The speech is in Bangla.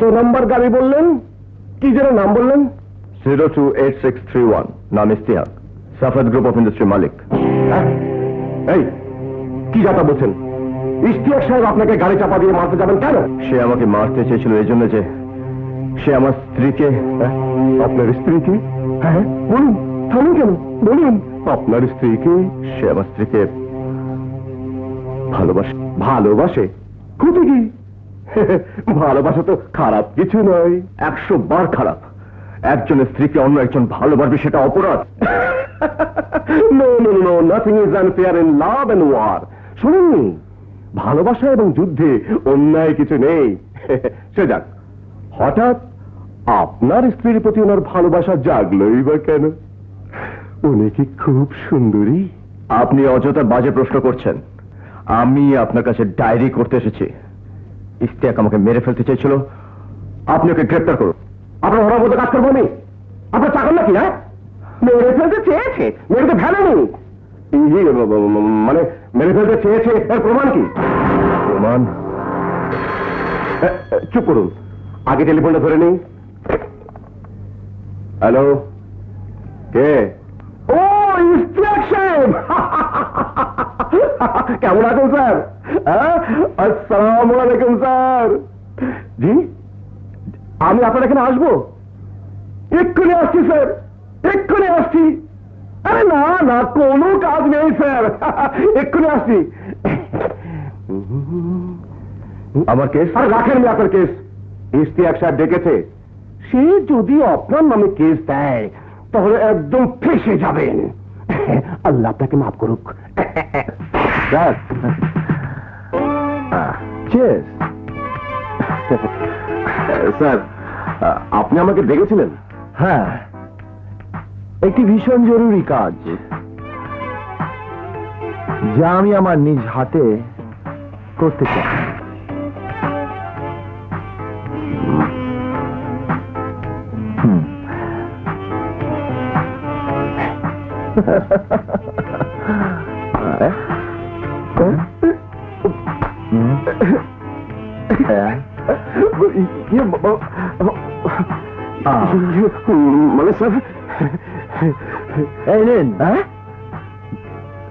নাম্বার গাড়ি বললেন? কি যেন নাম বললেন? Zero two eight six three one. নাম Ishtiaq Safad group of industry মালিক? এই কি যাতা বলছেন? ইশতিয়াক সাহেব আপনাকে গাড়ি চাপা দিয়ে মারতে যাবেন কেন? সে আমাকে মারতে চেয়েছিল এই জন্য যে সে আমার স্ত্রীকে হ্যাঁ? আপনার স্ত্রীকে হ্যাঁ বলুন থামুন কেন? বলুন। আপনার স্ত্রীকে সে আমার স্ত্রীকে ভালোবাসে। ভালোবাসে? ক্ষতি কি? ভালোবাসা তো খারাপ কিছু নয়, একশো বার খারাপ। একজনের স্ত্রীকে অন্য একজন ভালোবাসবে সেটা অপরাধ। No no no nothing is unfair in love and war শুনুন ভালোবাসা এবং যুদ্ধে অন্যায় কিছু নেই। সে যাক, হঠাৎ আপনার স্ত্রীর প্রতি ওনার ভালোবাসা জাগলই বা কেন? উনি কি খুব সুন্দরী? আপনি অযথা বাজে প্রশ্ন করছেন। আমি আপনার কাছে ডায়েরি করতে এসেছি। ইস্তিয়াক আমাকে মেরে ফেলতে চেয়েছিল। আপনি ওকে গ্রেপ্তার করুন। আপনার ওনার মধ্যে কাজ করব আমি। আপনার চাকর নাকি হ্যাঁ? মেরে ফেলতে চেয়েছে, মেরে তো ফেলেনি। মানে মেরে ফেলতে চেয়েছে, এর প্রমাণ কি? প্রমাণ? চুপ করুন। আগে টেলিফোনটা ধরে নেই হ্যালো? কে? ও ইস্তিয়াক কেমন আছেন, স্যার? আসসালামু স্যার। জি, আমি আপনার এখানে আসব? এক্ষুনি আসছি, স্যার। এক্ষুনি আসছি। আরে না না, কোনো কাজ নেই, স্যার। এক্ষুনি আসছি। আমার কেস? আরে রাখেন নি আপনার কেস। ইস্তিয়াক সাহেব ডেকেছে। সে যদি আপনার নামে কেস দেয়, তাহলে একদম ফেসে যাবেন। আল্লাহ আপনাকে মাফ করুক। স্যার চেস স্যার আপনি আমাকে দেখেছিলেন হ্যাঁ একটি ভীষণ জরুরি কাজ যা আমি আমার নিজ হাতে করতে চাই হুম। Eh? మనసు